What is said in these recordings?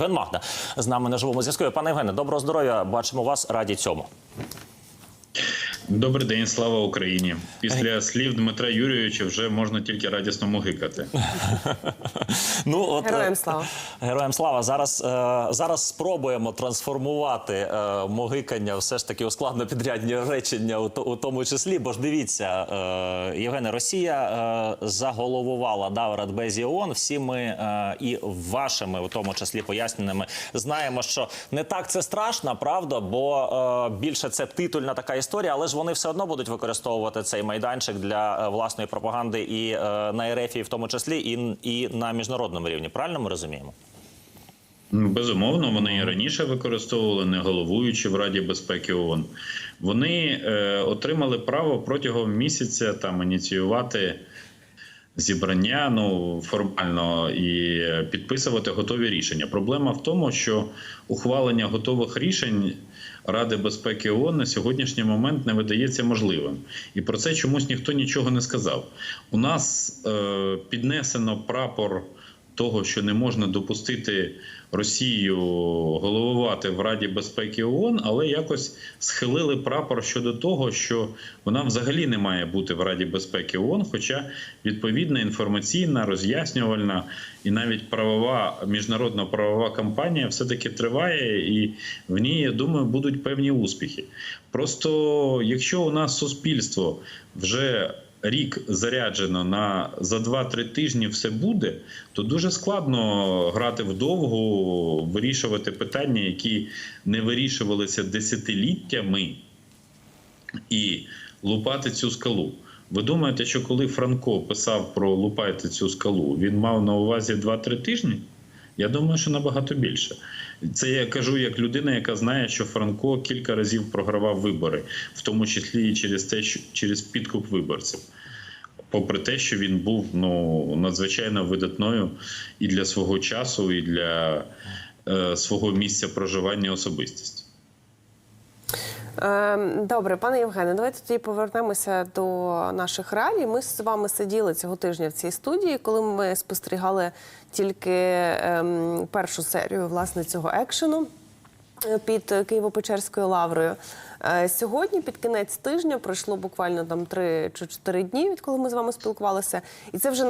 Євген Магда з нами на живому зв'язку. Пане Євгене, доброго здоров'я. Бачимо вас. Раді цьому. Добрий день, слава Україні. Після слів Дмитра Юрійовича вже можна тільки радісно мугикати. Ну от Героям е, слава. Героям слава. Зараз е, зараз спробуємо трансформувати е, могикання все ж таки у складнопідрядні речення, у, то- у тому числі. Бо ж дивіться, е, Євгене, Росія е, заголовувала да, в Радбезі ООН. Всі ми е, і вашими, у тому числі поясненнями, знаємо, що не так це страшно, правда, бо е, більше це титульна така історія, але ж вони все одно будуть використовувати цей майданчик для е, власної пропаганди і е, на РФ, в тому числі, і, і на міжнародному рівні. Правильно ми розуміємо? Ну, Безумовно, вони і раніше використовували, не головуючи в Раді безпеки ООН. Вони е, отримали право протягом місяця там ініціювати зібрання ну формально і підписувати готові рішення. Проблема в тому, що ухвалення готових рішень Ради безпеки ООН на сьогоднішній момент не видається можливим, і про це чомусь ніхто нічого не сказав. У нас е, піднесено прапор того, що не можна допустити Росію головувати в Раді безпеки ООН, але якось схилили прапор щодо того, що вона взагалі не має бути в Раді безпеки ООН, хоча відповідна інформаційна, роз'яснювальна і навіть правова міжнародна правова кампанія все таки триває, і в ній я думаю будуть певні успіхи. Просто якщо у нас суспільство вже рік заряджено на за 2-3 тижні все буде, то дуже складно грати вдовгу, вирішувати питання, які не вирішувалися десятиліттями, і лупати цю скалу. Ви думаєте, що коли Франко писав про лупайте цю скалу, він мав на увазі 2-3 тижні? Я думаю, що набагато більше. Це я кажу як людина, яка знає, що Франко кілька разів програвав вибори, в тому числі і через те, що через підкуп виборців. Попри те, що він був ну надзвичайно видатною і для свого часу, і для е, свого місця проживання особистістю. Е, Добре, пане Євгене, давайте тоді повернемося до наших реалій. Ми з вами сиділи цього тижня в цій студії, коли ми спостерігали тільки ем, першу серію власне цього екшену під Києво-Печерською лаврою. Е, Сьогодні, під кінець тижня, пройшло буквально там 3 чи 4 дні, відколи ми з вами спілкувалися, і це вже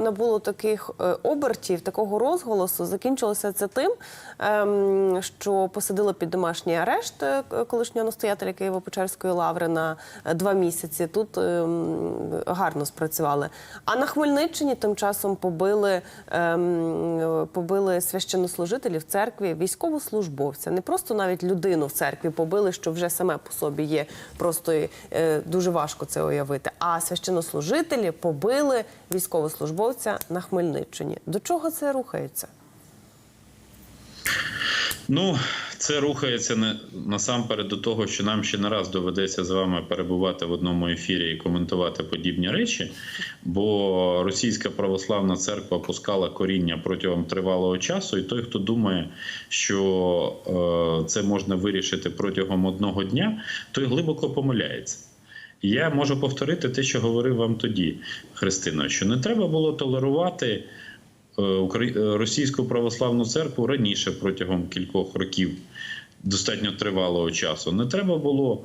набуло, таких е, обертів, такого розголосу. Закінчилося це тим, ем, що посадили під домашній арешт е, колишнього настоятеля Києво-Печерської лаври на два місяці. Тут ем, гарно спрацювали. А на Хмельниччині тим часом побили, ем, побили священнослужителів церкві, військовослужбовця. Не просто навіть людину в церкві побили, що вже саме по собі є просто е, дуже важко це уявити. А священнослужителі побили військовослужбовця на Хмельниччині. До чого це рухається? Ну, це рухається не насамперед до того, що нам ще не раз доведеться з вами перебувати в одному ефірі і коментувати подібні речі. Бо російська православна церква пускала коріння протягом тривалого часу, і той, хто думає, що е, це можна вирішити протягом одного дня, той глибоко помиляється. Я можу повторити те, що говорив вам тоді, Христино, що не треба було толерувати російську православну церкву раніше протягом кількох років достатньо тривалого часу. Не треба було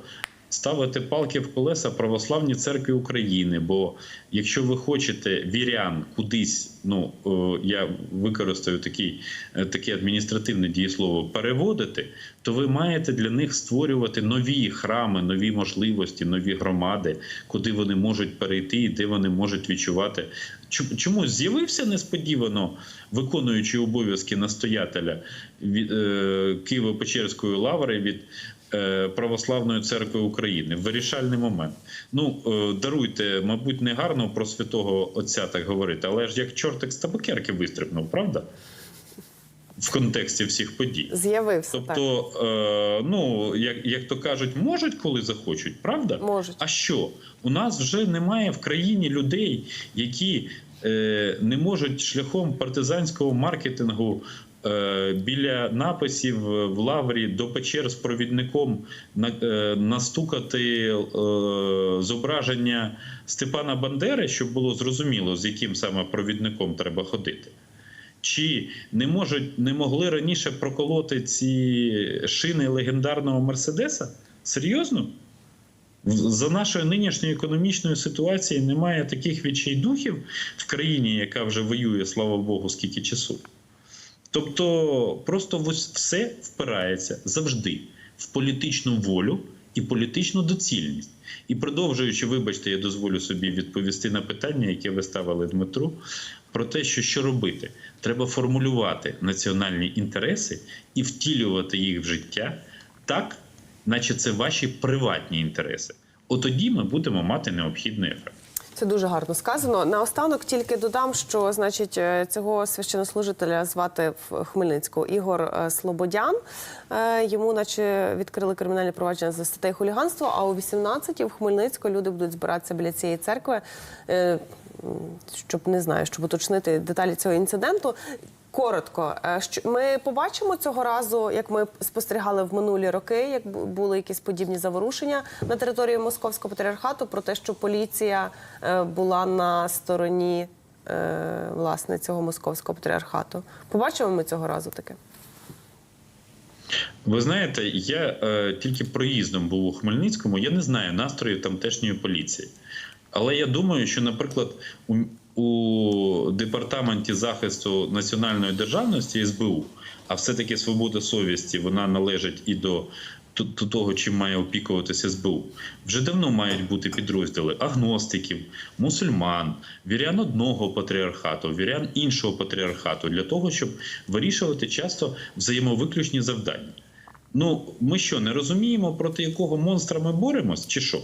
ставити палки в колеса православній церкві України. Бо якщо ви хочете вірян кудись, ну е, я використаю такий, е, таке адміністративне дієслово, переводити, то ви маєте для них створювати нові храми, нові можливості, нові громади, куди вони можуть перейти і де вони можуть відчувати. Чому з'явився несподівано виконуючий обов'язки настоятеля е, Києво-Печерської лаври від Православної церкви України? Вирішальний момент. Ну е, даруйте, мабуть, не гарно про святого отця так говорити, але ж як чортик з табакерки вистрибнув, правда? В контексті всіх подій. З'явився так. Тобто, е, ну як, як то кажуть, можуть, коли захочуть, правда? Можуть. А що? У нас вже немає в країні людей, які е, не можуть шляхом партизанського маркетингу. Е, Біля написів в лаврі до печер з провідником е, настукати е, зображення Степана Бандери, щоб було зрозуміло, з яким саме провідником треба ходити. Чи не можуть не могли раніше проколоти ці шини легендарного Мерседеса? Серйозно? За нашої нинішньої економічної ситуації немає таких відчайдухів в країні, яка вже воює, слава Богу, скільки часу. Тобто, просто все впирається завжди в політичну волю і політичну доцільність. І продовжуючи, вибачте, я дозволю собі відповісти на питання, яке ви ставили Дмитру, про те, що що робити. Треба формулювати національні інтереси і втілювати їх в життя так, наче це ваші приватні інтереси. От тоді ми будемо мати необхідний ефект. Це дуже гарно сказано. Наостанок тільки додам, що значить е, цього священнослужителя звати в Хмельницького Ігор е, Слободян. Е, Йому, наче, відкрили кримінальне провадження за статтею хуліганства. А о 18-ті в Хмельницькому люди будуть збиратися біля цієї церкви, щоб не знаю, щоб уточнити деталі цього інциденту. Коротко, е, що ми побачимо цього разу, як ми спостерігали в минулі роки, як були якісь подібні заворушення на території московського патріархату, про те, що поліція е, була на стороні е, власне цього московського патріархату. Побачимо ми цього разу таке. Ви знаєте, я е, тільки проїздом був у Хмельницькому. Я не знаю настрою тамтешньої поліції. Але я думаю, що, наприклад, у, у департаменті захисту національної державності СБУ, а все-таки свобода совісті вона належить і до, до, того, чим має опікуватися СБУ. Вже давно мають бути підрозділи агностиків, мусульман, вірян одного патріархату, вірян іншого патріархату для того, щоб вирішувати часто взаємовиключні завдання. Ну, ми що, не розуміємо, проти якого монстра ми боремось, чи що?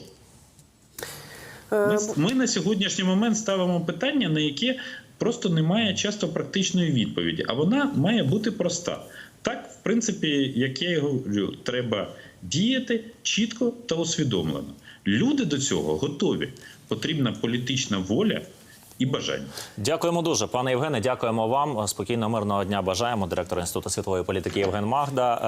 Ми, ми на сьогоднішній момент ставимо питання, на яке просто немає часто практичної відповіді, а вона має бути проста. Так, в принципі, як я і говорю, треба діяти чітко та усвідомлено. Люди до цього готові. Потрібна політична воля і бажання. Дякуємо дуже, пане Євгене. Дякуємо вам. Спокійного мирного дня бажаємо. Директор інституту світової політики Євген Магда.